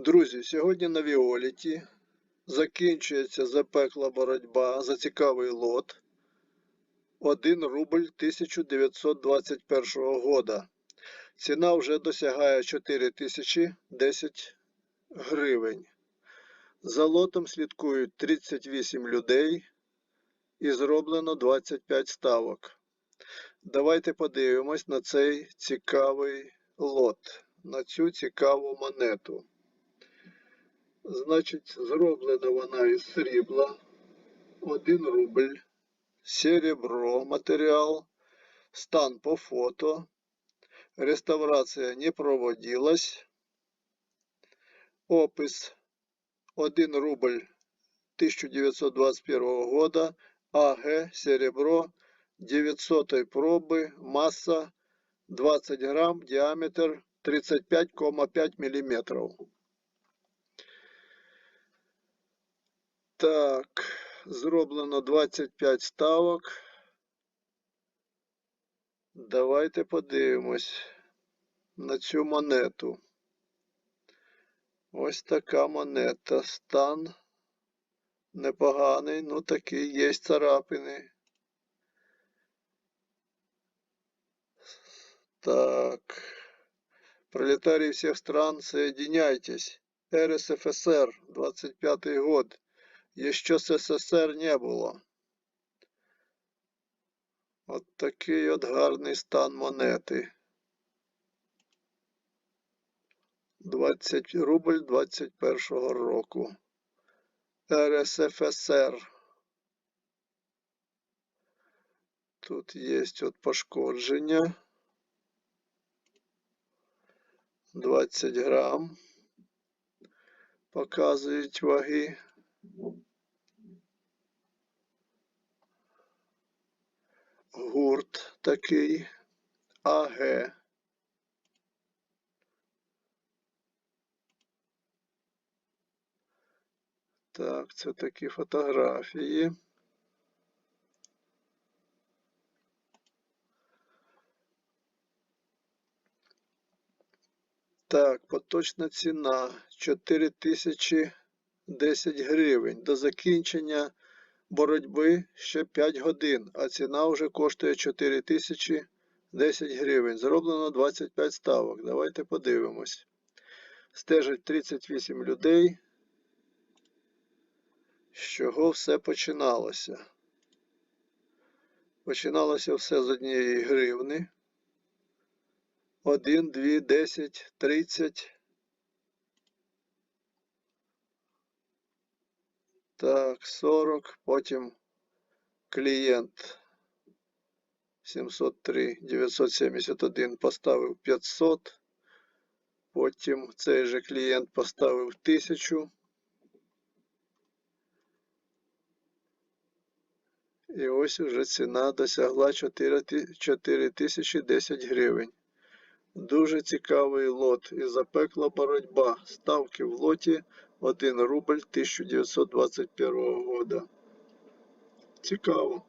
Друзі, сьогодні на Віоліті закінчується запекла боротьба за цікавий лот 1 рубль 1921 года. Ціна вже досягає 4010 гривень. За лотом слідкують 38 людей і зроблено 25 ставок. Давайте подивимось на цей цікавий лот, на цю цікаву монету. Значить, зроблена вона із срібла. 1 рубль, серебро матеріал, стан по фото, реставрація не проводилась, опис. 1 рубль 1921 года, АГ, серебро. 900 пробы, масса 20 грамм, диаметр 35,5 миллиметров. Так, зроблено 25 ставок. Давайте подивимось на цю монету. Ось така монета. Стан непоганий, ну такий є царапини. Так. Пролетарии всех стран, соединяйтесь. РСФСР, 25-й год. Еще СССР не було. От такий от гарний стан монети. 20 рубль 21 року. РСФСР. Тут є от пошкодження. 20 грам. Показують ваги. Гурт такий АГ. Так, це такі фотографії. Так, поточна ціна 4010 гривень. До закінчення боротьби ще 5 годин, а ціна вже коштує 4010 гривень. Зроблено 25 ставок. Давайте подивимось. Стежить 38 людей. З чого все починалося? Починалося все з однієї гривни. 1, 2, 10, 30. Так, 40. Потім клієнт 703 971 поставив 500. Потім цей же клієнт поставив 1000. І ось уже ціна досягла 4010 гривень. Дуже цікавий лот і запекла боротьба. Ставки в лоті 1 рубль 1921 года. Цікаво.